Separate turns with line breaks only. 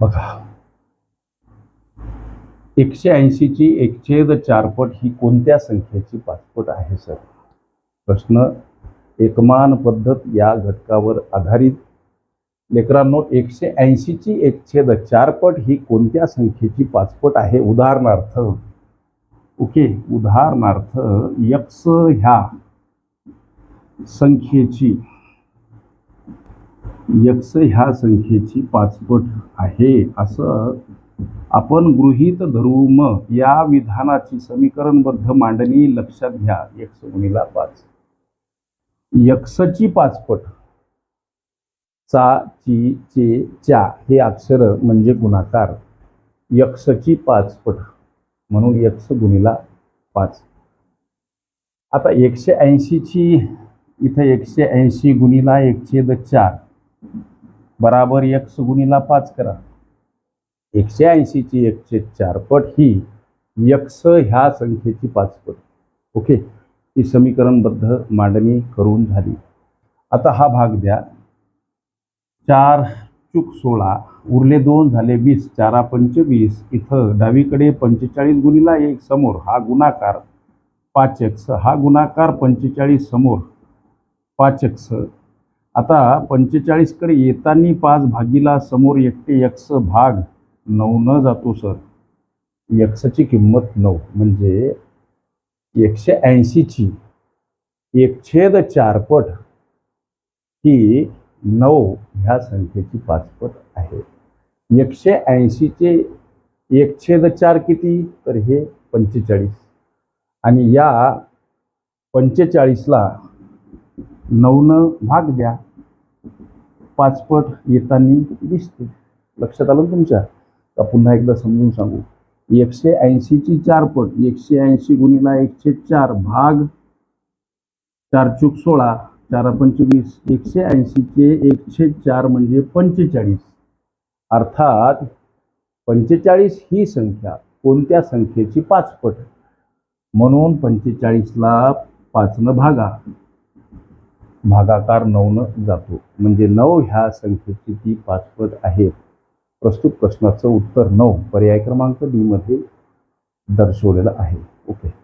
बघा. एकशे ऐंशीची एकछेद चारपट ही कोणत्या संख्येची पाचपट आहे सर? प्रश्न एकमान पद्धत या घटकावर आधारित. लेकरांनो एकशे ऐंशीची एकछेद चारपट ही कोणत्या संख्येची पाचपट आहे? उदाहरणार्थ ओके उदाहरणार्थ यक्स ह्या संख्येची यक्ष ह्या संख्येची पाचपट आहे. असं आपण गृहीत धरू या विधानाची समीकरणबद्ध मांडणी लक्षात घ्या. यक्ष गुणीला पाच. यक्षची पाचपट. चा ची चे च्या हे अक्षर म्हणजे गुणाकार. यक्षची पाचपट. म्हणून यक्ष गुणीला पाच. आता एकशे ऐंशीची इथं एकशे ऐंशी गुणिला एकशे चार. बराबर एक्स गुणीला पाच करा. एकशे ऐंशीची एकशे चार पट ही यक्स ह्या संख्येची पाचपट ओके? ही समीकरणबद्ध मांडणी करून झाली. आता हा भाग द्या. चार चूक सोळा उरले दोन झाले वीस चारा पंचवीस इथं डावीकडे पंचेचाळीस गुणीला एक समोर हा गुणाकार पाच एक्स हा गुणाकार पंचेचाळीस समोर पाच एक्स आता पंचेचाळीसकडे येताना पाच भागीला समोर एकटे यक्ष भाग नऊ न जातो सर. यक्षची किंमत नऊ म्हणजे एकशे ऐंशीची एकछेद चारपट ही नऊ ह्या संख्येची पाचपट आहे. एकशे ऐंशीचे एकछेद चार किती? तर हे पंचेचाळीस. आणि या पंचेचाळीसला नऊनं भाग द्या. पाचपट येताना दिसते. लक्षात आलं तुमच्या? का पुन्हा एकदा समजून सांगू? एकशे ऐंशीची चार पट एकशे ऐंशी गुणीला एकशे चार भाग चार चूक सोळा चार पंचवीस एकशे ऐंशीचे एकशे चार म्हणजे पंचेचाळीस. अर्थात पंचेचाळीस ही संख्या कोणत्या संख्येची पाचपट? म्हणून पंचेचाळीसला पाचनं भागा. भागाकार नऊनं जातो. म्हणजे नऊ ह्या संख्येची ती पाचपट आहेत. प्रस्तुत प्रश्नाचं उत्तर नऊ पर्याय क्रमांक डीमध्ये दर्शवलेलं आहे. ओके.